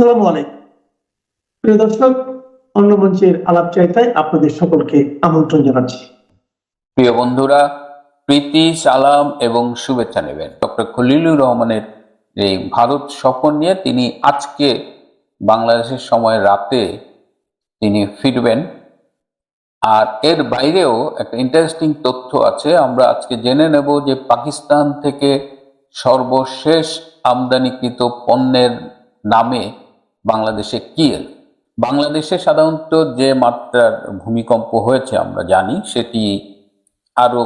আসসালামু আলাইকুম। প্রিয় দর্শক, অন্য মঞ্চের আলাপ চাইতায় আপনাদের সকলকে আমন্ত্রণ জানাচ্ছি। প্রিয় বন্ধুরা, প্রীতি, সালাম এবং শুভেচ্ছা নেবেন। ডক্টর খলিলুর রহমানের এই ভারত সফর নিয়ে তিনি আজকে বাংলাদেশের সময় রাতে তিনি ফিরবেন। আর এর বাইরেও একটা ইন্টারেস্টিং তথ্য আছে। আমরা আজকে জেনে নেব যে পাকিস্তান থেকে সর্বশেষ আমদানিকৃত পণ্যের নামে বাংলাদেশে কি এলো? বাংলাদেশে সাধারণত যে মাত্রার ভূমিকম্প হয়েছে আমরা জানি, সেটি আরও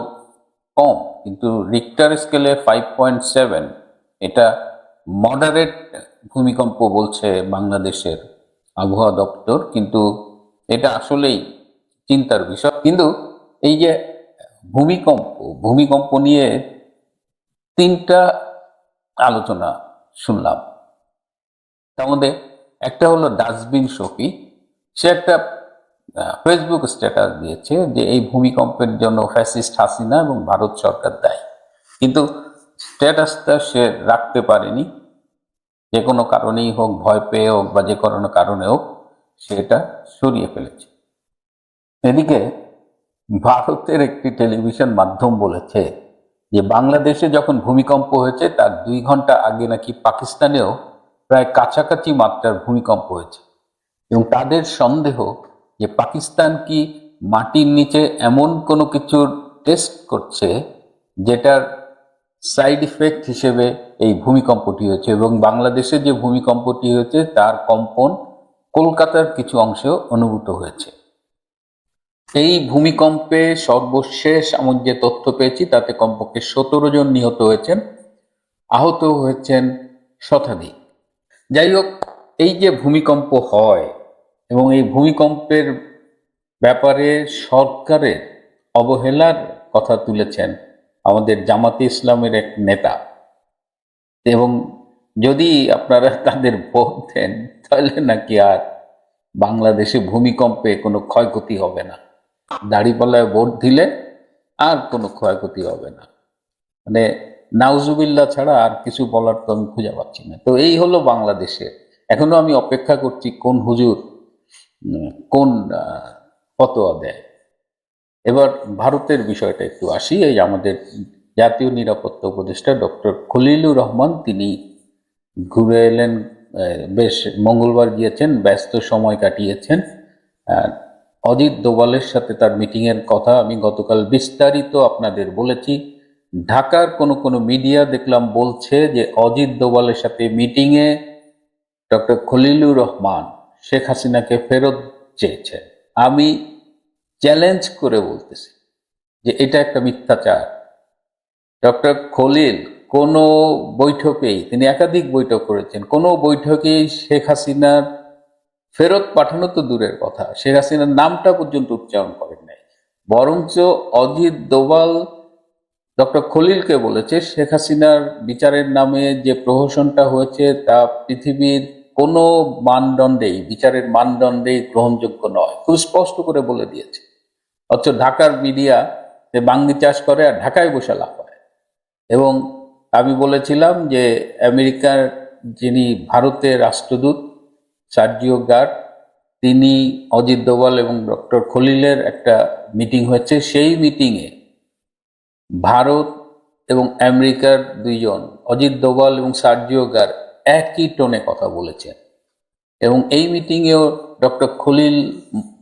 কম, কিন্তু রিক্টার স্কেলে ফাইভ পয়েন্ট সেভেন এটা মডারেট ভূমিকম্প বলছে বাংলাদেশের আবহাওয়া দপ্তর, কিন্তু এটা আসলেই চিন্তার বিষয়। কিন্তু এই যে ভূমিকম্প ভূমিকম্প নিয়ে তিনটা আলোচনা শুনলাম। তার মধ্যে একটা হলো ডাস্টবিন শফি সে একটা ফেসবুক স্ট্যাটাস দিয়েছে যে এই ভূমিকম্পের জন্য ফ্যাসিস্ট হাসিনা এবং ভারত সরকার দায়ী। কিন্তু স্ট্যাটাসটা সে রাখতে পারেনি। যে কোনো কারণেই হোক, ভয় পেয়ে হোক বা যে কোনো কারণে হোক, সেটা সরিয়ে ফেলেছে। এদিকে ভারতের একটি টেলিভিশন মাধ্যম বলেছে যে, বাংলাদেশে যখন ভূমিকম্প হয়েছে, তার দুই ঘণ্টা আগে নাকি পাকিস্তানেও প্রায় কাছাকাছি মাত্রার ভূমিকম্প হয়েছে। এবং তাদের সন্দেহ যে পাকিস্তান কি মাটির নিচে এমন কোনো কিছুর টেস্ট করছে যেটার সাইড ইফেক্ট হিসেবে এই ভূমিকম্পটি হয়েছে এবং বাংলাদেশে যে ভূমিকম্পটি হয়েছে তার কম্পন কলকাতার কিছু অংশেও অনুভূত হয়েছে। এই ভূমিকম্পে সর্বশেষ আমার যে তথ্য পেয়েছি তাতে কমপক্ষে সতেরো জন নিহত হয়েছেন, আহত হয়েছেন শতাধিক। যাই হোক এই যে ভূমিকম্প হয় এবং এই ভূমিকম্পের ব্যাপারে সরকারের অবহেলার কথা তুলেছেন আমাদের জামাতে ইসলামের এক নেতা। এবং যদি আপনারা তাদের ভোট দেন, তাহলে নাকি আর বাংলাদেশে ভূমিকম্পে কোনো ক্ষয়ক্ষতি হবে না। দাড়িপাল্লায় ভোট দিলে আর কোনো ক্ষয়ক্ষতি হবে না। মানে নাউজুবিল্লা ছাড়া আর কিছু বলার তো আমি খুঁজে পাচ্ছি না। তো এই হলো বাংলাদেশে এখনও আমি অপেক্ষা করছি কোন হুজুর কোন ফতোয়া দেয়। এবার ভারতের বিষয়টা একটু আসি। এই আমাদের জাতীয় নিরাপত্তা উপদেষ্টা ডক্টর খলিলুর রহমান, তিনি ঘুরে এলেন বেশ মঙ্গলবার গিয়েছেন, ব্যস্ত সময় কাটিয়েছেন। অজিত দোভালের সাথে তার মিটিংয়ের কথা আমি গতকাল বিস্তারিত আপনাদের বলেছি। ঢাকার কোনো কোনো মিডিয়া দেখলাম বলছে যে অজিত দোভালের সাথে মিটিংয়ে ডক্টর খলিলুর রহমান, শেখ হাসিনাকে ফেরত চেয়েছে। আমি চ্যালেঞ্জ করে বলতেছি যে এটা একটা মিথ্যাচার। ডক্টর খলিল কোনো বৈঠকেই, তিনি একাধিক বৈঠক করেছেন, কোনো বৈঠকেই শেখ হাসিনার ফেরত পাঠানো তো দূরের কথা। শেখ হাসিনার নামটা পর্যন্ত উচ্চারণ করেন নাই। বরঞ্চ অজিত দোভাল ডক্টর খলিলকে বলেছে, শেখ হাসিনার বিচারের নামে যে প্রহসনটা হয়েছে, তা পৃথিবীর কোনো মানদণ্ডেই, বিচারের মানদণ্ডেই গ্রহণযোগ্য নয়। খুব স্পষ্ট করে বলে দিয়েছে। অথচ ঢাকার মিডিয়া যে বাঙ্গি চাষ করে আর ঢাকায় বসে লাভ করে এবং আমি বলেছিলাম যে আমেরিকার যিনি ভারতের রাষ্ট্রদূত, সার্জিও গার্ড, তিনি অজিত দোভাল এবং ডক্টর খলিলের একটা মিটিং হয়েছে। সেই মিটিংয়ে ভারত এবং আমেরিকার দুইজন, অজিত দোভাল এবং সার্জিও গার একই টোনে কথা বলেছেন। এবং এই মিটিংয়েও ডক্টর খলিল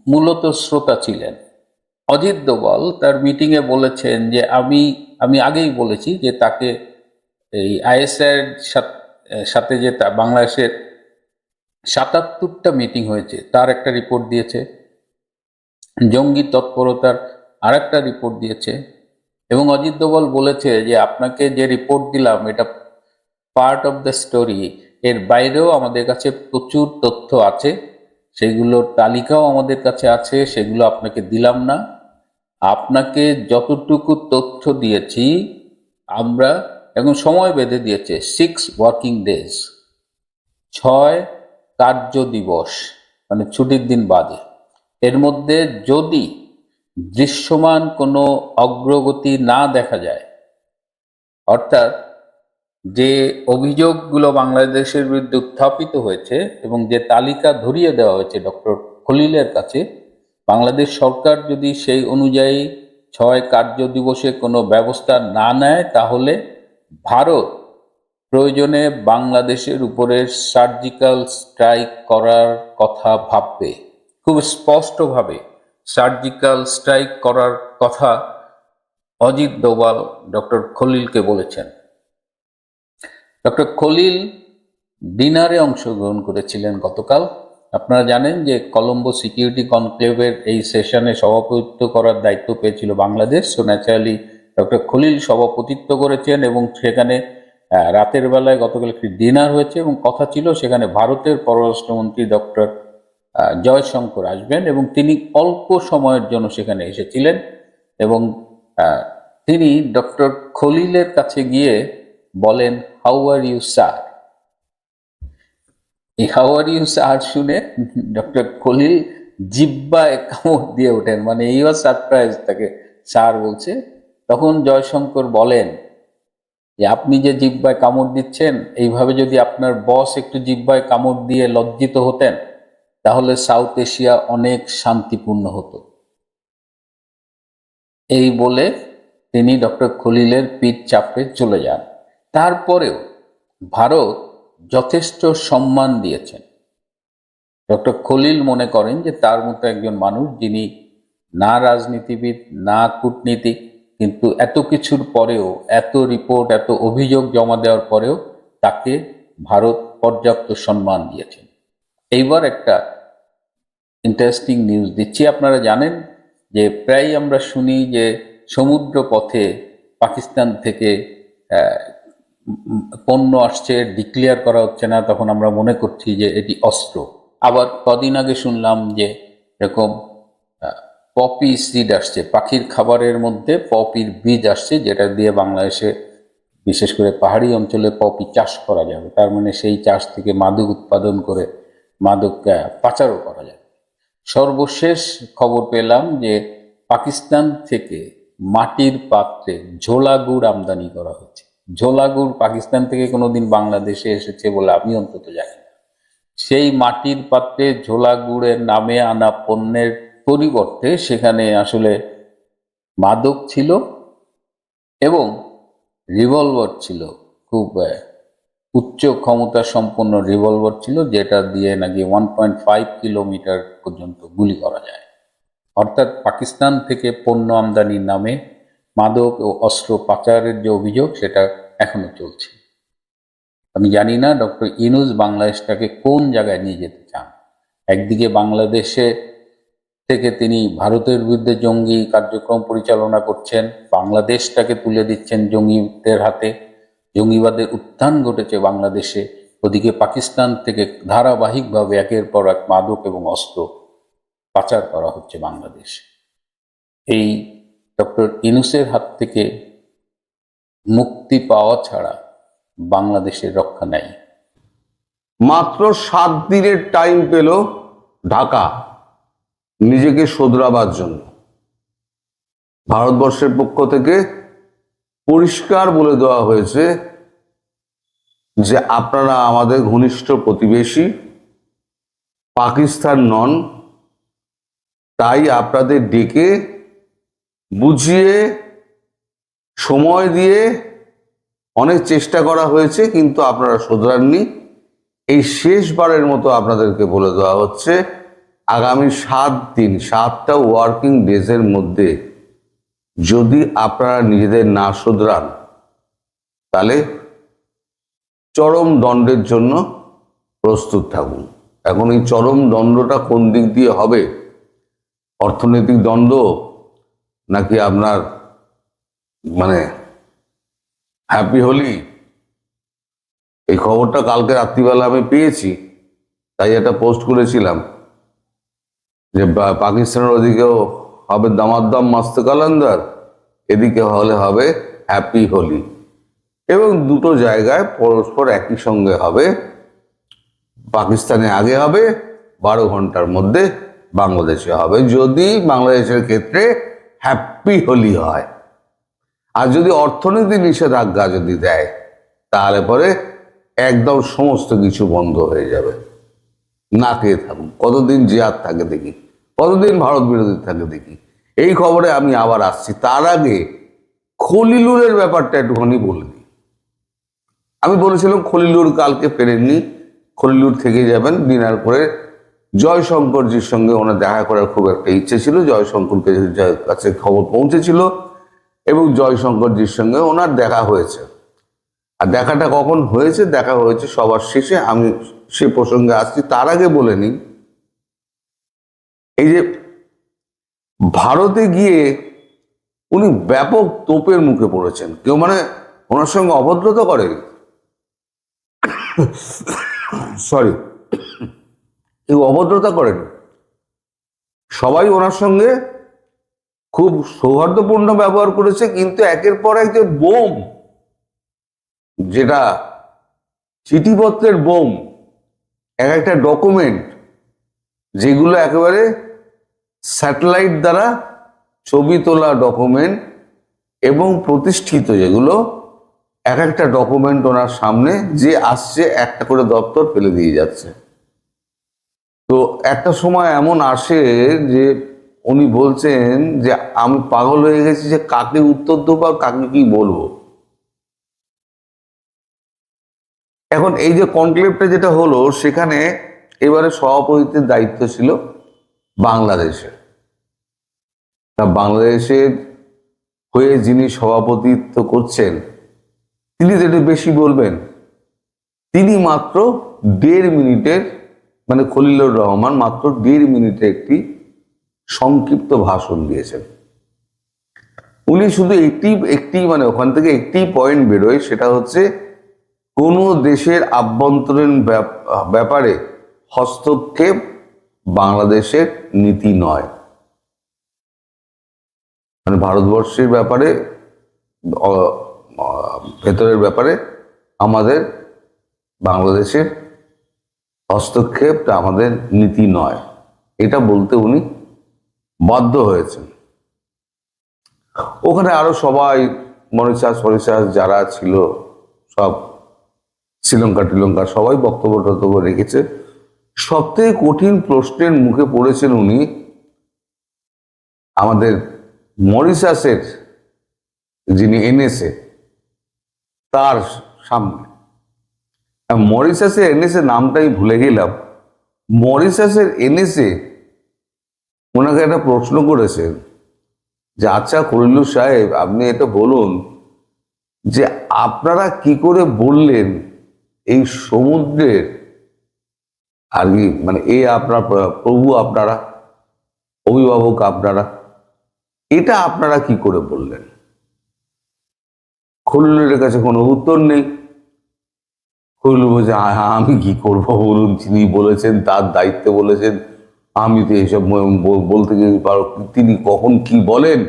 মূলত শ্রোতা ছিলেন। অজিত দোভাল তার মিটিংয়ে বলেছেন যে, আমি আমি আগেই বলেছি যে তাকে এই আইএসআর সাথে যে তা- বাংলাদেশের সাতাত্তরটা মিটিং হয়েছে, তার একটা রিপোর্ট দিয়েছে। জঙ্গি তৎপরতার আর একটা রিপোর্ট দিয়েছে। এবং অজিত দোভাল বলেছে যে আপনাকে যে রিপোর্ট দিলাম, এটা পার্ট অফ দ্য স্টোরি এর বাইরেও আমাদের কাছে প্রচুর তথ্য আছে। সেগুলোর তালিকাও আমাদের কাছে আছে, সেগুলো আপনাকে দিলাম না। আপনাকে যতটুকু তথ্য দিয়েছি, আমরা এখন সময় বেঁধে দিয়েছে সিক্স ওয়ার্কিং ডেজ ছয় কার্য দিবস মানে ছুটির দিন বাদে। এর মধ্যে যদি দৃশ্যমান কোনো অগ্রগতি না দেখা যায়। অর্থাৎ যে অভিযোগগুলো বাংলাদেশের বিরুদ্ধে উত্থাপিত হয়েছে এবং যে তালিকা ধরিয়ে দেওয়া হয়েছে ডক্টর খলিলের কাছে, বাংলাদেশ সরকার যদি সেই অনুযায়ী ছয় কার্য দিবসে কোনো ব্যবস্থা না নেয়, তাহলে ভারত প্রয়োজনে বাংলাদেশের উপরে সার্জিক্যাল স্ট্রাইক করার কথা ভাববে। খুব স্পষ্টভাবে সার্জিক্যাল স্ট্রাইক করার কথা অজিত ডোভাল ডক্টর খলিলকে বলেছেন। ডক্টর খলিল ডিনারে অংশগ্রহণ করেছিলেন গতকাল। আপনারা জানেন যে কলম্বো সিকিউরিটি কনক্লেভের এই সেশনে সভাপতিত্ব করার দায়িত্ব পেয়েছিল Bangladesh. So naturally doctor Khalil সভাপতিত্ব করেছেন এবং সেখানে রাতের বেলায় গতকাল একটি ডিনার হয়েছে এবং কথা ছিল সেখানে ভারতের পররাষ্ট্রমন্ত্রী ডক্টর জয়শঙ্কর আসবেন এবং তিনি অল্প সময়ের জন্য সেখানে এসেছিলেন এবং তিনি ডক্টর খলিলের কাছে গিয়ে বলেন হাউ আর ইউ স্যার এই হাউ আর ইউ স্যার শুনে ডক্টর খলিল জিব্বায় কামড় দিয়ে ওঠেন। মানে এই সারপ্রাইজ তাকে স্যার বলছে। তখন জয়শঙ্কর বলেন, যে আপনি যে জিব্বায় কামড় দিচ্ছেন, এইভাবে যদি আপনার বস একটু জিব্বায় কামড় দিয়ে লজ্জিত হতেন তাহলে সাউথ এশিয়া অনেক শান্তিপূর্ণ হতো। এই বলে তিনি ডক্টর খলিলের পিঠ চাপড়ে চলে যান। তারপরেও ভারত যথেষ্ট সম্মান দিয়েছেন। ডক্টর খলিল মনে করেন যে তার মতো একজন মানুষ যিনি না রাজনীতিবিদ, না কূটনীতিক, কিন্তু এত কিছুর পরেও, এত রিপোর্ট, এত অভিযোগ জমা দেওয়ার পরেও তাকে ভারত পর্যাপ্ত সম্মান দিয়েছেন এইবার একটা ইন্টারেস্টিং নিউজ দিচ্ছি। আপনারা জানেন যে প্রায় আমরা শুনি যে সমুদ্র পথে পাকিস্তান থেকে পণ্য আসছে ডিক্লেয়ার করা হচ্ছে না, তখন আমরা মনে করছি যে এটি অস্ত্র। আবার কদিন আগে শুনলাম যে এরকম পপি সিড আসছে, পাখির খাবারের মধ্যে পপির বীজ আসছে, যেটা দিয়ে বাংলাদেশে বিশেষ করে পাহাড়ি অঞ্চলে পপি চাষ করা যাবে। তার মানে সেই চাষ থেকে মাদক উৎপাদন করে মাদক পাচারও করা যায়। সর্বশেষ খবর পেলাম যে পাকিস্তান থেকে মাটির পাত্রে ঝোলা গুড় আমদানি করা হচ্ছে। ঝোলা গুড় পাকিস্তান থেকে কোনোদিন বাংলাদেশে এসেছে বলে আমি অন্তত জানি না। সেই মাটির পাত্রে ঝোলা গুড়ের নামে আনা পণ্যের পরিবর্তে সেখানে আসলে মাদক ছিল এবং রিভলভার ছিল। খুব উচ্চ ক্ষমতা সম্পন্ন রিভলভার ছিল, যেটা দিয়ে নাকি ওয়ান পয়েন্ট ফাইভ কিলোমিটার পর্যন্ত গুলি করা যায়। অর্থাৎ পাকিস্তান থেকে পণ্য আমদানির নামে মাদক ও অস্ত্র পাচারের যে অভিযোগ, সেটা এখনও চলছে। আমি জানি না, ডক্টর ইনুস বাংলাদেশটাকে কোন জায়গায় নিয়ে যেতে চান। একদিকে বাংলাদেশে থেকে তিনি ভারতের বিরুদ্ধে জঙ্গি কার্যক্রম পরিচালনা করছেন, বাংলাদেশটাকে তুলে দিচ্ছেন জঙ্গিদের হাতে। জঙ্গিবাদের উত্থান ঘটেছে বাংলাদেশে। ওদিকে পাকিস্তান থেকে ধারাবাহিকভাবে একের পর এক মাদক এবং অস্ত্র পাচার করা হচ্ছে বাংলাদেশ। এই ডক্টর ইনুসের হাত থেকে মুক্তি পাওয়া ছাড়া বাংলাদেশের রক্ষা নেই। মাত্র সাত দিনের টাইম পেল ঢাকা নিজেকে শোধরাবার জন্য। ভারতবর্ষের পক্ষ থেকে পরিষ্কার বলে দেওয়া হয়েছে যে আপনারা আমাদের ঘনিষ্ঠ প্রতিবেশী, পাকিস্তান নন, তাই আপনাদের ডেকে বুঝিয়ে, সময় দিয়ে অনেক চেষ্টা করা হয়েছে, কিন্তু আপনারা শোধরাননি। এই শেষবারের মতো আপনাদেরকে বলে দেওয়া হচ্ছে, আগামী সাত দিন, সাতটা ওয়ার্কিং ডেজের মধ্যে যদি আপনারা নিজেদের না শোধরান, তাহলে চরম দণ্ডের জন্য প্রস্তুত থাকুন। এখন এই চরম দণ্ডটা কোন দিক দিয়ে হবে? অর্থনৈতিক দণ্ড নাকি আপনার মানে হ্যাপি হোলি? এই খবরটা কালকে রাত্রিবেলা আমি পেয়েছি, তাই একটা পোস্ট করেছিলাম যে পাকিস্তানের ওদিকেও হবে দামাদ্দাম মাস্ত কালান্দার। এদিকে হলে হবে হ্যাপি হোলি। এবং দুটো জায়গায় পরস্পর একই সঙ্গে হবে। পাকিস্তানে আগে হবে, বারো ঘণ্টার মধ্যে বাংলাদেশে হবে। যদি বাংলাদেশের ক্ষেত্রে হ্যাপি হোলি হয়। আর যদি অর্থনীতি নিষেধাজ্ঞা যদি দেয়, তাহলে পরে একদম সমস্ত কিছু বন্ধ হয়ে যাবে। না খেয়ে থাকুন। কতদিন জিয়াদ থাকে দেখি। কতদিন ভারত বিরোধী থাকে দেখি। এই খবরে আমি আবার আসছি। তার আগে খলিলুরের ব্যাপারটা একটুখানি বলে দিই। আমি বলেছিলাম খলিলুর কালকে ফেরেননি। খলিলুর থেকে যাবেন, ডিনার করে জয়শঙ্করজির সঙ্গে ওনার দেখা করার খুব একটা ইচ্ছে ছিল। জয়শঙ্করকে কাছে খবর পৌঁছেছিল এবং জয়শঙ্করজির সঙ্গে ওনার দেখা হয়েছে। আর দেখাটা কখন হয়েছে, দেখা হয়েছে সবার শেষে। আমি সে প্রসঙ্গে আসছি। তার আগে বলে নিই এই যে ভারতে গিয়ে উনি ব্যাপক তোপের মুখে পড়েছেন। কেউ মানে ওনার সঙ্গে অভদ্রতা করে? সরি কেউ অভদ্রতা করেন? সবাই ওনার সঙ্গে খুব সৌহার্দ্যপূর্ণ ব্যবহার করেছে, কিন্তু একের পর এক যে বোম, যেটা চিঠিপত্রের বোম, এক একটা ডকুমেন্ট যেগুলো একেবারে স্যাটেলাইট দ্বারা ছবি তোলা ডকুমেন্ট এবং প্রতিষ্ঠিত যেগুলো, এক একটা ডকুমেন্ট ওনার সামনে যে আসছে, একটা করে দপ্তর ফেলে দিয়ে যাচ্ছে। তো একটা সময় এমন আসে যে উনি বলছেন যে, আমি পাগল হয়ে গেছি যে কাকে উত্তর দেবো আর কাকে কি বলব? এখন এই যে কনক্লেভটা যেটা হলো, সেখানে এবারে সভাপতিত্বের দায়িত্ব ছিল। বাংলাদেশের তা বাংলাদেশের হয়ে যিনি সভাপতিত্ব করছেন, তিনি একটু বেশি বলবেন, তিনি মাত্র দেড় মিনিটের মানে খলিলুর রহমান মাত্র দেড় মিনিটে একটি সংক্ষিপ্ত ভাষণ দিয়েছেন। উনি শুধু একটি একটি মানে ওখান থেকে একটি পয়েন্ট বেরোয়, সেটা হচ্ছে কোনো দেশের আভ্যন্তরীণ ব্যাপ- ব্যাপারে হস্তক্ষেপ বাংলাদেশের নীতি নয়। মানে ভারতবর্ষের ব্যাপারে ভেতরের ব্যাপারে আমাদের বাংলাদেশের হস্তক্ষেপটা আমাদের নীতি নয়। এটা বলতে উনি বাধ্য হয়েছেন। ওখানে আরও সবাই মরিচাস ফরিচাস যারা ছিল, সব শ্রীলঙ্কা টিলঙ্কা সবাই বক্তব্য টক্তব্য রেখেছে। সব থেকে কঠিন প্রশ্নের মুখে পড়েছেন উনি আমাদের মরিশাসের যিনি এনেছে তার সামনে। মরিশাসের এনেছে নামটাই ভুলে গেলাম। মরিশাসের এনেছে ওনাকে একটা প্রশ্ন করেছেন যে আচ্ছা করিলু সাহেব, আপনি এটা বলুন যে, আপনারা কি করে বললেন এই সমুদ্রের আর কি মানে এ আপনার, প্রভু আপনারা, অভিভাবক আপনারা, এটা আপনারা কি করে বললেন? খলিলের কাছে কোনো উত্তর নেই। খলিল বলছে, "আ- আমি কি করব বলুন? তিনি বলেছেন, তার দায়িত্বে বলেছেন। আমি তো এইসব বলতে গেলে পারো, তিনি কখন কি বলেন?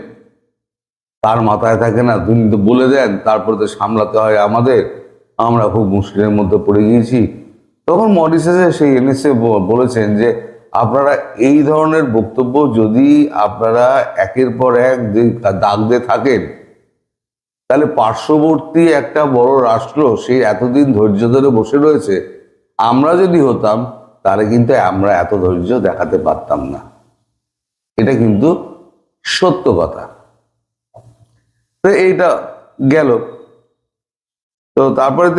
তার মাথায় থাকে না, তিনি তো বলে দেন, তারপরে তো সামলাতে হয় আমাদের। আমরা খুব মুশকিলের মধ্যে পড়ে গিয়েছি। তখন মরিসাসে সেই এনএসএ বলেছেন যে আপনারা এই ধরনের বক্তব্য যদি আপনারা একের পর এক দাগ দিয়ে থাকেন, তাহলে পার্শ্ববর্তী একটা বড় রাষ্ট্র সেই এতদিন ধৈর্য ধরে বসে রয়েছে, আমরা যদি হতাম, তাহলে কিন্তু আমরা এত ধৈর্য দেখাতে পারতাম না। এটা কিন্তু সত্য কথা। তো এইটা গেল। তো তারপরে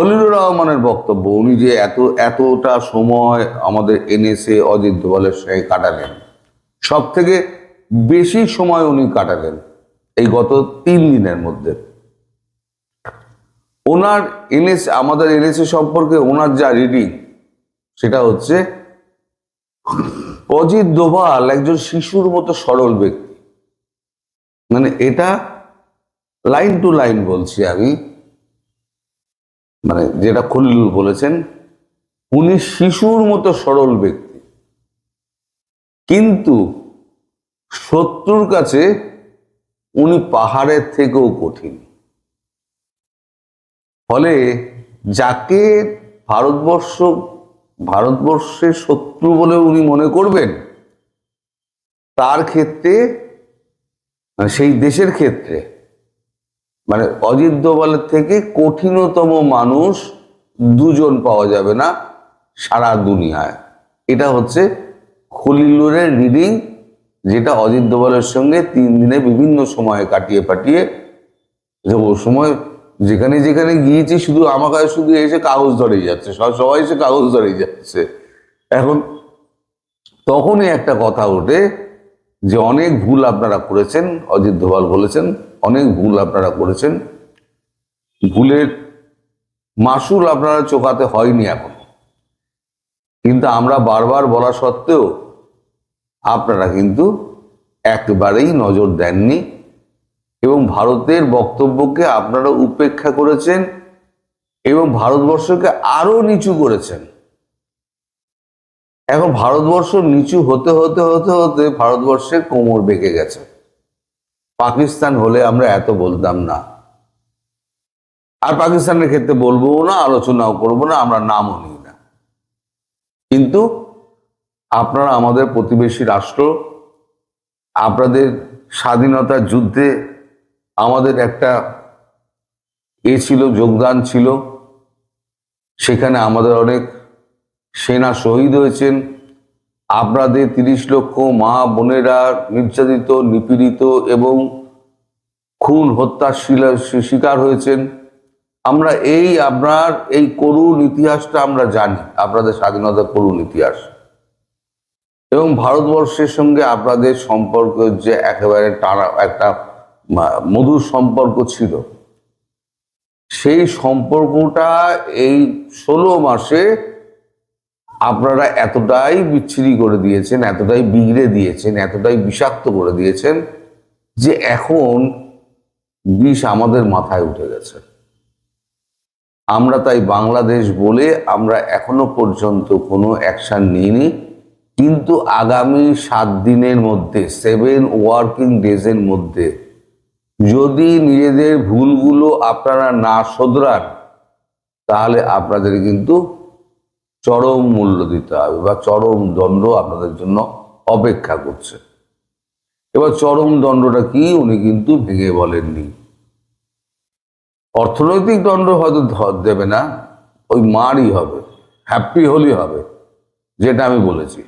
খলিলুর রহমানের বক্তব্য, উনি যে এত, এতটা সময় আমাদের এনএসএ অজিত দোভালের সঙ্গে কাটালেন সব থেকে বেশি সময় উনি কাটালেন এই গত তিন দিনের মধ্যে। ওনার এনএস, আমাদের এনএসএ সম্পর্কে ওনার যা রিডিং সেটা হচ্ছে অজিত দোভাল একজন শিশুর মতো সরল ব্যক্তি। মানে এটা লাইন টু লাইন বলছি আমি মানে যেটা খলিলুর বলেছেন, উনি শিশুর মতো সরল ব্যক্তি। কিন্তু শত্রুর কাছে উনি পাহাড়ের থেকেও কঠিন। ফলে যাকে ভারতবর্ষ ভারতবর্ষের শত্রু বলে উনি মনে করবেন, তার ক্ষেত্রে মানে সেই দেশের ক্ষেত্রে মানে অজিত দোভালের থেকে কঠিনতম মানুষ দুজন পাওয়া যাবে না সারা দুনিয়ায়। এটা হচ্ছে খলিলুরের রিডিং যেটা অজিত দোভালের সঙ্গে তিন দিনে বিভিন্ন সময়ে কাটিয়ে পাঠিয়ে ও সময় যেখানে যেখানে গিয়েছি শুধু আমার কাছে শুধু এসে কাগজ ধরেই যাচ্ছে, সব সবাই এসে কাগজ ধরেই যাচ্ছে। এখন তখনই একটা কথা ওঠে যে অনেক ভুল আপনারা করেছেন, অজিত দোভাল বলেছেন। অনেক ভুল আপনারা করেছেন। ভুলের মাসুল আপনারা চোকাতে হয়নি এখন। কিন্তু আমরা বারবার বলা সত্ত্বেও আপনারা কিন্তু একবারেই নজর দেননি এবং ভারতের বক্তব্যকে আপনারা উপেক্ষা করেছেন এবং ভারতবর্ষকে আরও নিচু করেছেন। এখন ভারতবর্ষ নিচু হতে হতে হতে হতে ভারতবর্ষের কোমর বেঁকে গেছে। পাকিস্তান হলে আমরা এত বলতাম না। আর পাকিস্তানের ক্ষেত্রে বলব না, আলোচনাও করব না, আমরা নামও নিই না। কিন্তু আপনারা আমাদের প্রতিবেশী রাষ্ট্র, আপনাদের স্বাধীনতার যুদ্ধে আমাদের একটা এ ছিল, যোগদান ছিল। সেখানে আমাদের অনেক সেনা শহীদ হয়েছেন। আপনাদের তিরিশ লক্ষ মা বোনেরা নির্যাতিত, নিপীড়িত এবং খুন হত্যার শিকার হয়েছেন। আমরা এই আপনার এই করুণ ইতিহাসটা আমরা জানি, আপনাদের স্বাধীনতা করুণ ইতিহাস। এবং ভারতবর্ষের সঙ্গে আপনাদের সম্পর্ক যে একেবারে টানা একটা মধুর সম্পর্ক ছিল। সেই সম্পর্কটা এই ষোলো মাসে আপনারা এতটাই বিচ্ছিরি করে দিয়েছেন, এতটাই বিগড়ে দিয়েছেন, এতটাই বিষাক্ত করে দিয়েছেন যে এখন বিষ আমাদের মাথায় উঠে গেছে। আমরা তাই বাংলাদেশ বলে আমরা এখনও পর্যন্ত কোনো অ্যাকশন নিইনি, কিন্তু আগামী সাত দিনের মধ্যে, সেভেন ওয়ার্কিং ডেজের মধ্যে যদি নিজেদের ভুলগুলো আপনারা না শোধরান, তাহলে আপনাদের কিন্তু চরম মূল্য দিতে হবে বা চরম দণ্ড আপনাদের জন্য অপেক্ষা করছে। এবার চরম দণ্ডটা কি উনি কিন্তু ভেঙে বলেননি। অর্থনৈতিক দণ্ড হয়তো দেবে না, ওই মারই হবে, হ্যাপি হোলি হবে, যেটা আমি বলেছি।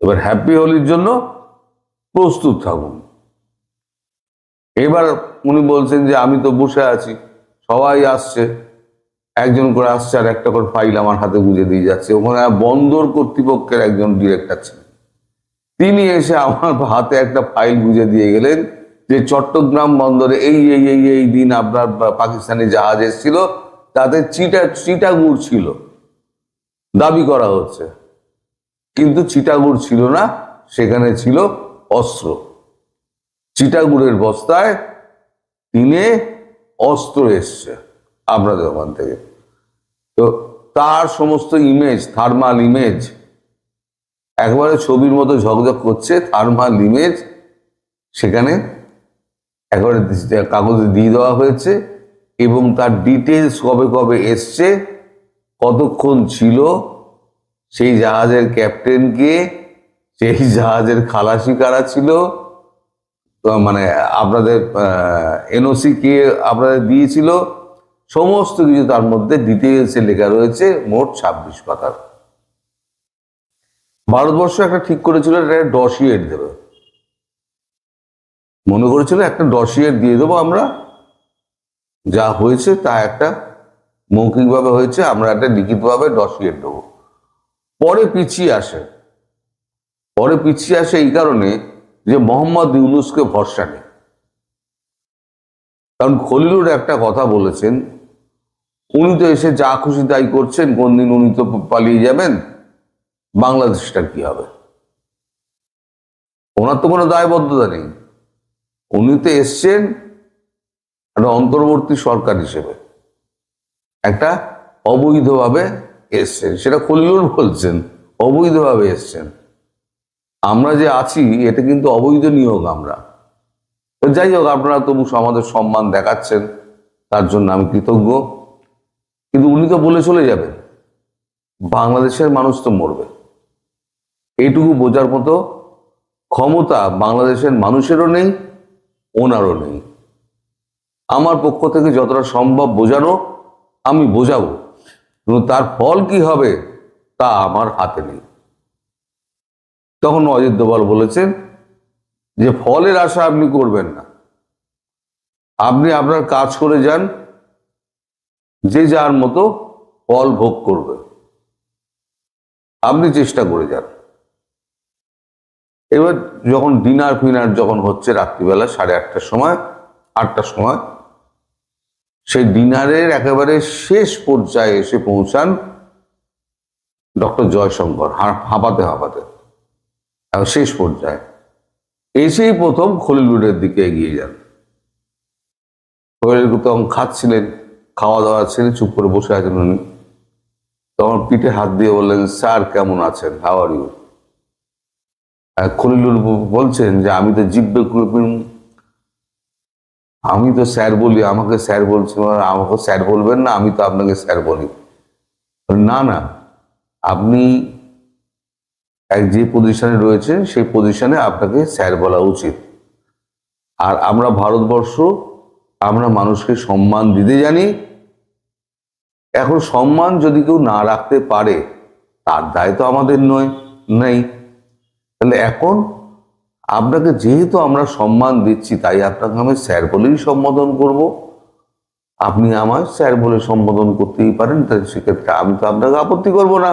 এবার হ্যাপি হোলির জন্য প্রস্তুত থাকুন। এবার উনি বলছেন যে আমি তো বসে আছি, সবাই আসছে। একজন করে আসছে আর একটা করে ফাইল আমার হাতে গুঁজে দিয়ে যাচ্ছে। ওখানে বন্দর কর্তৃপক্ষের একজন ডিরেক্টর ছিলেন। তিনি এসে আমার হাতে একটা ফাইল গুঁজে দিয়ে গেলেন যে চট্টগ্রাম বন্দরে এই এই এই এই দিন আপনার পাকিস্তানি জাহাজ এসেছিল, তাতে চিটা, চিটাগুড় ছিল। দাবি করা হচ্ছে। কিন্তু চিটাগুড় ছিল না, সেখানে ছিল অস্ত্র। চিটাগুড়ের বস্তায় তিনে অস্ত্র এসছে। আপনাদের ওখান থেকে। তো তার সমস্ত ইমেজ থার্মাল ইমেজ একবারে ছবির মতো ঝকঝক করছে থার্মাল ইমেজ সেখানে একবারে কাগজে দিয়ে দেওয়া হয়েছে এবং তার ডিটেলস কবে কবে এসছে, কতক্ষণ ছিল, সেই জাহাজের ক্যাপ্টেনকে সেই জাহাজের খালাসি কারা ছিল মানে আপনাদের এনওসি কে আপনাদের দিয়েছিল সমস্ত কিছু তার মধ্যে ডিটেলসে লেখা রয়েছে, মোট ছাব্বিশ পাতার। ভারতবর্ষ একটা ঠিক করেছিল, একটা ডসিয়েট দেবে। মনে করেছিল একটা ডসিয়েট দিয়ে দেবো আমরা। যা হয়েছে তা একটা মৌখিকভাবে হয়েছে, আমরা একটা লিখিতভাবে ডসিয়েট দেবো। পরে পিছিয়ে আসে। পরে পিছিয়ে আসে এই কারণে যে মোহাম্মদ ইউনুসকে ভরসা নেই। কারণ খলিলুর একটা কথা বলেছেন উনি তো এসে যা খুশি তাই করছেন, কোন দিন উনি তো পালিয়ে যাবেন, বাংলাদেশটা কি হবে? ওনার তো কোনো দায়বদ্ধতা নেই। উনি তো এসছেন একটা অন্তর্বর্তী সরকার হিসেবে, একটা অবৈধভাবে এসছেন, সেটা খলিলুর বলছেন, অবৈধভাবে এসছেন। আমরা যে আছি, এটা কিন্তু অবৈধ নিয়োগ আমরা। যাই হোক, আপনারা তবু আমাদের সম্মান দেখাচ্ছেন, তার জন্য আমি কৃতজ্ঞ। কিন্তু উনি তো বলে চলে যাবেন, বাংলাদেশের মানুষ তো মরবে। এইটুকু বোঝার মতো ক্ষমতা বাংলাদেশের মানুষেরও নেই, ওনারও নেই। আমার পক্ষ থেকে যতটা সম্ভব বোঝানো, আমি বোঝাবো। কিন্তু তার ফল কি হবে, তা আমার হাতে নেই। তখন অজিত দোভাল বলেছেন যে, ফলের আশা আপনি করবেন না। আপনি আপনার কাজ করে যান যে যার মতো ফল ভোগ করবে। আপনি চেষ্টা করে যান। এবার যখন ডিনার ফিনার যখন হচ্ছে রাত্রিবেলা সাড়ে আটটার সময় আটটার সময়, সেই ডিনারের একেবারে শেষ পর্যায়ে এসে পৌঁছান ডক্টর জয়শঙ্কর। হাঁপাতে হাঁপাতে। শেষ পর্যায়ে। এসেই প্রথম খলিলুডের দিকে এগিয়ে যান। খলিল তখন খাচ্ছিলেন। খাওয়া দাওয়া ছেড়ে চুপ করে বসে আছেন উনি। তখন পিঠে হাত দিয়ে বললেন, স্যার, কেমন আছেন? হাউ আর ইউ খলিলুর ব- বলছেন যে, আমি তো জিব্বে কুলপিন- আমি তো স্যার বলি, আমাকে স্যার বলছেন আর আমাকে স্যার বলবেন না, আমি তো আপনাকে স্যার বলি। না না, আপনি এক যে পজিশনে রয়েছেন, সেই পজিশনে আপনাকে স্যার বলা উচিত। আর আমরা ভারতবর্ষ, আমরা মানুষকে সম্মান দিতে জানি এখন সম্মান যদি কেউ না রাখতে পারে, তার দায় তো আমাদের নয়, নেই। তাহলে এখন আপনাকে যেহেতু আমরা সম্মান দিচ্ছি, তাই আপনাকে আমি স্যার বলেই সম্বোধন করব। আপনি আমায় স্যার বলে সম্বোধন করতেই পারেন, তাই সেক্ষেত্রে আমি তো আপনাকে আপত্তি করব না।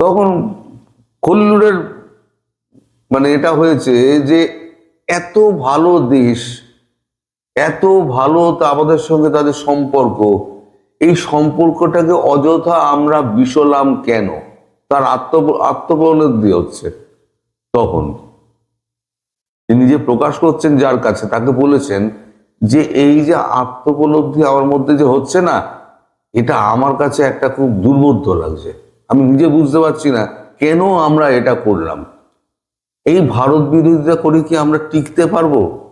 তখন কল্লুরের মানে এটা হয়েছে যে, এত ভালো দেশ এত ভালো আমাদের সঙ্গে তাদের সম্পর্ক। এই সম্পর্কটাকে অযথা আমরা বিশলাম কেন? তার আত্ম আত্মপ্রণোদি হচ্ছে। তখন তিনি যে প্রকাশ করছেন যার কাছে, তাকে বলেছেন যে এই যে আত্মপলব্ধি আমার মধ্যে যে হচ্ছে না, এটা আমার কাছে একটা খুব দুর্বোধ্য লাগছে। আমি নিজে বুঝতে পারছি না কেন আমরা এটা করলাম। এই ভারত বিরোধিতা করে কি আমরা টিকতে পারব?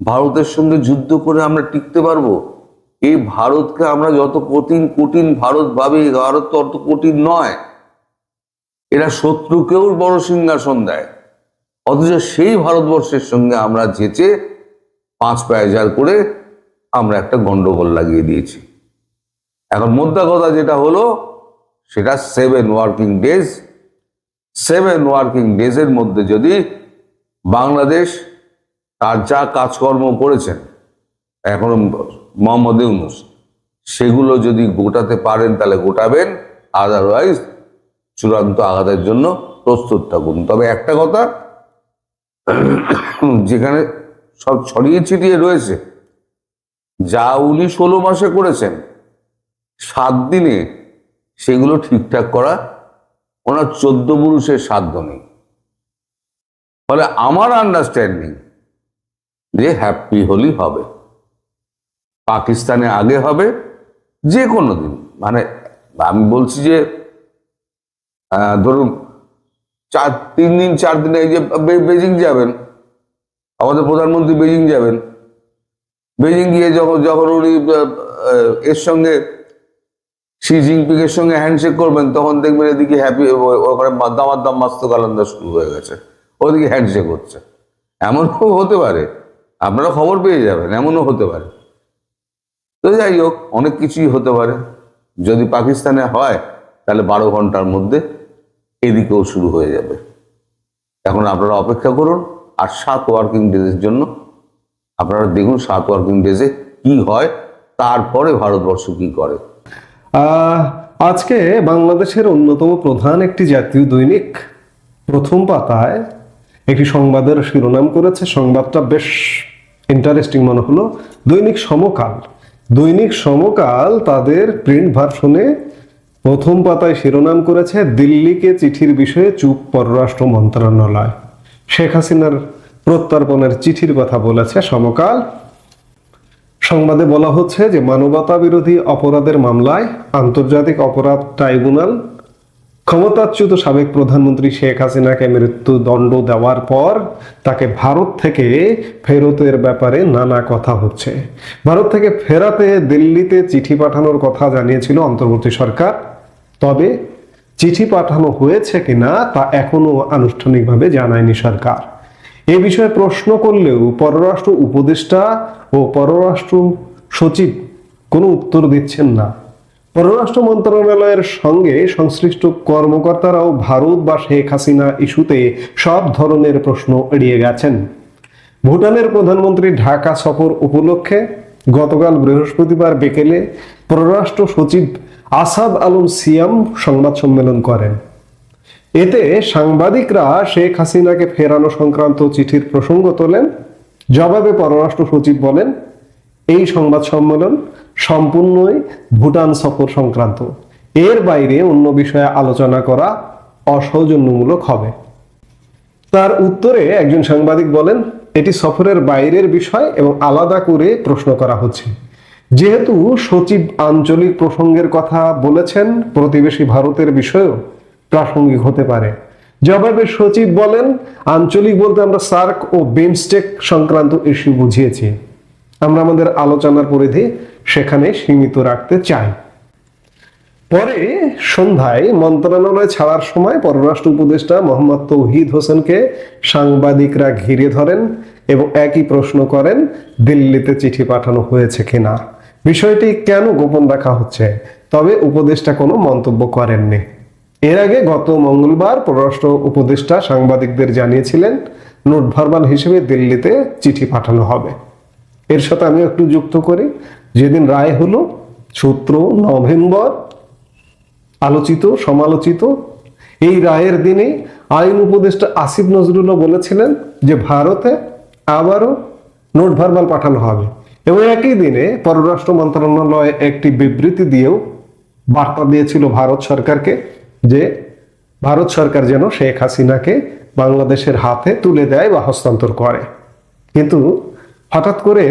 ভারতের সঙ্গে যুদ্ধ করে আমরা টিকতে পারব? এই ভারতকে আমরা যত কঠিন কঠিন ভারত ভাবি, ভারত তো অত কঠিন নয়। এরা শত্রুকেও বড় সিংহাসন দেয়। অথচ সেই ভারতবর্ষের সঙ্গে আমরা যেচে পাঁচ পায়জার করে আমরা একটা গন্ডগোল লাগিয়ে দিয়েছি। এখন মোদ্দা কথা যেটা হলো, সেটা seven working days seven working ডেজের মধ্যে যদি বাংলাদেশ তার যা কাজকর্ম করেছেন, এখন মোহাম্মদ ইউনুস, সেগুলো যদি গোটাতে পারেন তাহলে গোটাবেন আদারওয়াইজ চূড়ান্ত আঘাতের জন্য প্রস্তুত থাকুন তবে একটা কথা, যেখানে সব ছড়িয়ে ছিটিয়ে রয়েছে, যা উনি ষোলো মাসে করেছেন, সাত দিনে সেগুলো ঠিকঠাক করা ওনার চোদ্দ পুরুষের সাধ্য নেই। ফলে আমার আন্ডারস্ট্যান্ডিং যে হ্যাপি হোলি হবে। পাকিস্তানে আগে হবে যে কোনো দিন। মানে আমি বলছি যে ধরুন চার, তিন দিন, চার দিনে এই যে বেজিং যাবেন, আমাদের প্রধানমন্ত্রী বেজিং যাবেন। বেজিং গিয়ে যখন যখন উনি এর সঙ্গে শি জিনপিং এর সঙ্গে হ্যান্ডশেক করবেন, তখন দেখবেন এদিকে হ্যাপি ওখানে দামার দাম মাস্ত কালান্দা শুরু হয়ে গেছে। ওদিকে হ্যান্ডশেক হচ্ছে। এমনও হতে পারে। আপনারা খবর পেয়ে যাবেন, এমনও হতে পারে। তো যাই হোক, অনেক কিছুই হতে পারে। যদি পাকিস্তানে হয়, তাহলে বারো ঘণ্টার মধ্যে এদিকেও শুরু হয়ে যাবে। এখন আপনারা অপেক্ষা করুন, আর সাত ওয়ার্কিং ডেজের জন্য আপনারা দেখুন সাত ওয়ার্কিং ডেজে কি হয়, তারপরে ভারতবর্ষ কি করে। আজকে বাংলাদেশের অন্যতম প্রধান একটি জাতীয় দৈনিক প্রথম পাতায় একটি সংবাদের শিরোনাম করেছে। সংবাদটা বেশ ইন্টারেস্টিং মনে হলো। দৈনিক সমকাল। দৈনিক সমকাল তাদের প্রিন্ট ভার্সনে প্রথম পাতায় শিরোনাম করেছে, দিল্লিকে চিঠির বিষয়ে চুপ পররাষ্ট্র মন্ত্রণালয়। শেখ হাসিনার প্রত্যর্পণের চিঠির কথা বলেছে সমকাল। সংবাদে বলা হচ্ছে যে মানবতা বিরোধী অপরাধের মামলায় আন্তর্জাতিক অপরাধ ট্রাইব্যুনাল ক্ষমতাচ্যুত সাবেক প্রধানমন্ত্রী শেখ হাসিনাকে মৃত্যুদণ্ড দেওয়ার পর তাকে ভারত থেকে ফেরতের ব্যাপারে নানা কথা হচ্ছে। ভারত থেকে ফেরাতে দিল্লিতে চিঠি পাঠানোর কথা জানিয়েছিল অন্তর্বর্তী সরকার। তবে চিঠি পাঠানো হয়েছে কিনা তা এখনও আনুষ্ঠানিকভাবে জানায়নি সরকার। এ বিষয়ে প্রশ্ন করলেও পররাষ্ট্র উপদেষ্টা ও পররাষ্ট্র সচিব কোনো উত্তর দিচ্ছেন না। পররাষ্ট্র মন্ত্রণালয়ের সঙ্গে সংশ্লিষ্ট কর্মকর্তারাও ভারত বা শেখ হাসিনা ইস্যুতে সব ধরনের প্রশ্ন এড়িয়ে গেছেন। ভুটানের প্রধানমন্ত্রী ঢাকা সফর উপলক্ষে গতকাল বৃহস্পতিবার বিকেলে পররাষ্ট্র সচিব আসাদ আলম সিয়াম সংবাদ সম্মেলন করেন। এতে সাংবাদিকরা শেখ হাসিনাকে ফেরানো সংক্রান্ত চিঠির প্রসঙ্গ তোলেন। জবাবে পররাষ্ট্র সচিব বলেন, এই সংবাদ সম্মেলন সম্পূর্ণই ভুটান সফর সংক্রান্ত। এর বাইরে অন্য বিষয়ে আলোচনা করা অসৌজন্যমূলক হবে। তার উত্তরে একজন সাংবাদিক বলেন, এটি সফরের বাইরের বিষয় এবং আলাদা করে প্রশ্ন করা হচ্ছে। যেহেতু সচিব আঞ্চলিক প্রসঙ্গের কথা বলেছেন, প্রতিবেশী ভারতের বিষয়েও প্রাসঙ্গিক হতে পারে। জবাবে সচিব বলেন, আঞ্চলিক বলতে আমরা সার্ক ও বিমস্টেক সংক্রান্ত ইস্যু বুঝিয়েছি। আমরা আমাদের আলোচনার পরিধি সেখানে সীমিত রাখতে চাই। পরে সন্ধ্যায় মন্ত্রণালয় ছাড়ার সময় পররাষ্ট্র উপদেষ্টা মোহাম্মদ তৌহিদ হোসেনকে সাংবাদিকরা ঘিরে ধরেন এবং একই প্রশ্ন করেন, দিল্লিতে চিঠি পাঠানো হয়েছে কিনা? বিষয়টি কেন গোপন রাখা হচ্ছে? তবে উপদেষ্টা কোনো মন্তব্য করেননি। এর আগে গত মঙ্গলবার পররাষ্ট্র উপদেষ্টা সাংবাদিকদের জানিয়েছিলেন নোট ভার্বাল হিসেবে দিল্লিতে চিঠি পাঠানো হবে। এর সাথে আমি একটু যুক্ত করি। যেদিন রায় হলো, সতেরো নভেম্বর, আলোচিত, সমালোচিত, এই রায়ের দিনে আইন উপদেষ্টা আসিফ নজরুলও বলেছিলেন যে ভারতে আবারও নোট ভার্বাল পাঠানো হবে। এবং একই দিনে পররাষ্ট্র মন্ত্রণালয় একটি বিবৃতি দিয়েও বার্তা দিয়েছিল ভারত সরকারকে যে ভারত সরকার যেন শেখ হাসিনাকে বাংলাদেশের হাতে তুলে দেয় বা হস্তান্তর করে। কিন্তু হঠাৎ করে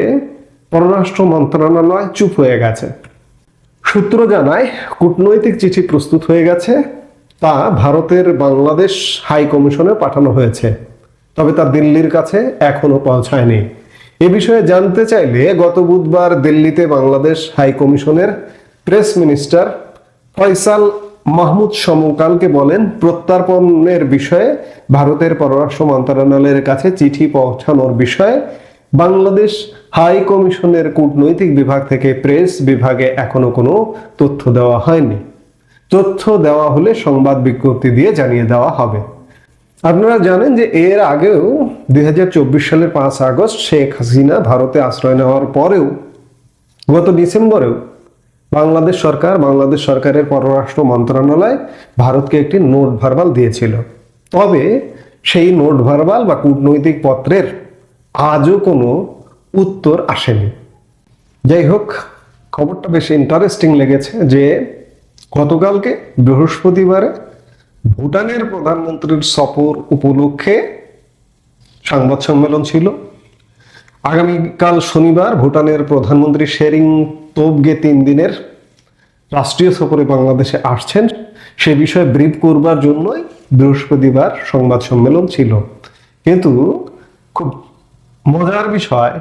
পররাষ্ট্র মন্ত্রণালয় চুপ হয়ে গেছে। সূত্র জানায়, কূটনৈতিক চিঠি প্রস্তুত হয়ে গেছে, তা ভারতের বাংলাদেশ হাই কমিশনে পাঠানো হয়েছে। তবে তা দিল্লির কাছে এখনও পৌঁছায়নি। এ বিষয়ে জানতে চাইলে গত বুধবার দিল্লিতে বাংলাদেশ হাই কমিশনের প্রেস মিনিস্টার ফয়সাল মাহমুদ সমকালকে বলেন, প্রত্যার্পণের বিষয়ে ভারতের পররাষ্ট্র মন্ত্রণালয়ের কাছে চিঠি পৌঁছানোর বিষয়ে বাংলাদেশ হাই কমিশনের কূটনৈতিক বিভাগ থেকে প্রেস বিভাগে এখনও কোনো তথ্য দেওয়া হয়নি। তথ্য দেওয়া হলে সংবাদ বিজ্ঞপ্তি দিয়ে জানিয়ে দেওয়া হবে। আপনারা জানেন যে এর আগেও দু হাজার চব্বিশ সালের পাঁচ আগস্ট শেখ হাসিনা ভারতে আশ্রয় নেওয়ার পরেও, গত ডিসেম্বরেও বাংলাদেশ সরকার, বাংলাদেশ সরকারের পররাষ্ট্র মন্ত্রণালয় ভারতকে একটি নোট ভার্বাল দিয়েছিল। তবে সেই নোট ভার্বাল বা কূটনৈতিক পত্রের আজও কোনো উত্তর আসেনি। যাই হোক, খবরটা বেশ ইন্টারেস্টিং লেগেছে যে গতকালকে বৃহস্পতিবারে ভুটানের প্রধানমন্ত্রীর সফর উপলক্ষে সংবাদ সম্মেলন ছিল। আগামীকাল শনিবার ভুটানের প্রধানমন্ত্রী শেরিং তোবগে তিন দিনের রাষ্ট্রীয় সফরে বাংলাদেশে আসছেন। সে বিষয়ে ব্রিফ করবার জন্যই বৃহস্পতিবার সংবাদ সম্মেলন ছিল। কিন্তু খুব মজার বিষয়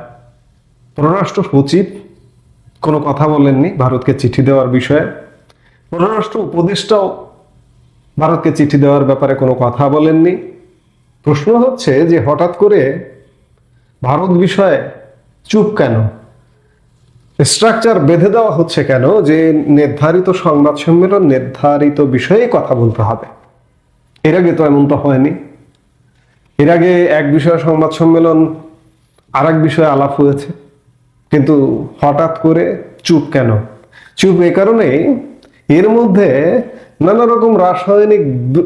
পররাষ্ট্র সচিব কোনো কথা বলেননি ভারতকে চিঠি দেওয়ার বিষয়ে। পররাষ্ট্র উপদেষ্টাও ভারতকে চিঠি দেওয়ার ব্যাপারে কোনো কথা বলেননি। প্রশ্ন হচ্ছে যে হঠাৎ করে ভারত বিষয়ে চুপ কেন? স্ট্রাকচার বেঁধে দেওয়া হচ্ছে কেন যে নির্ধারিত সংবাদ সম্মেলন নির্ধারিত বিষয়ে কথা বলতে হবে? এর আগে তো এমনটা হয়নি। এর আগে এক বিষয়ে সংবাদ সম্মেলন আর এক বিষয়ে আলাপ হয়েছে। কিন্তু হঠাৎ করে চুপ কেন? চুপ এ কারণে এর মধ্যে নানা রকম রাসায়নিক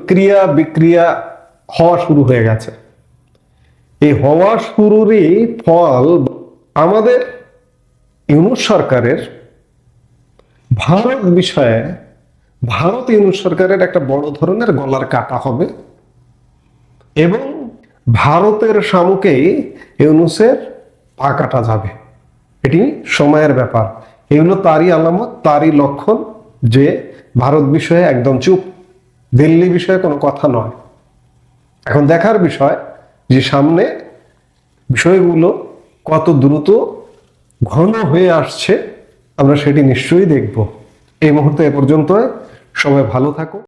ক্রিয়া বিক্রিয়া হওয়া শুরু হয়ে গেছে। এই হওয়া শুরুরই ফল আমাদের ইউনুস সরকারের ভারত বিষয়ে, ভারত ইউনুস সরকারের একটা বড় ধরনের গলার কাটা হবে এবং ভারতের শামুকেই ইউনুসের পা কাটা যাবে। এটি সময়ের ব্যাপার। এগুলো তারই আলামত, তারই লক্ষণ যে ভারত বিষয়ে একদম চুপ। দিল্লি বিষয়ে কোনো কথা নয়। এখন দেখার বিষয় যে সামনে বিষয়গুলো কত দ্রুত ঘন হয়ে আসছে, আমরা সেটি নিশ্চয়ই দেখব। এই মুহূর্তে এ পর্যন্ত সবাই ভালো থাকো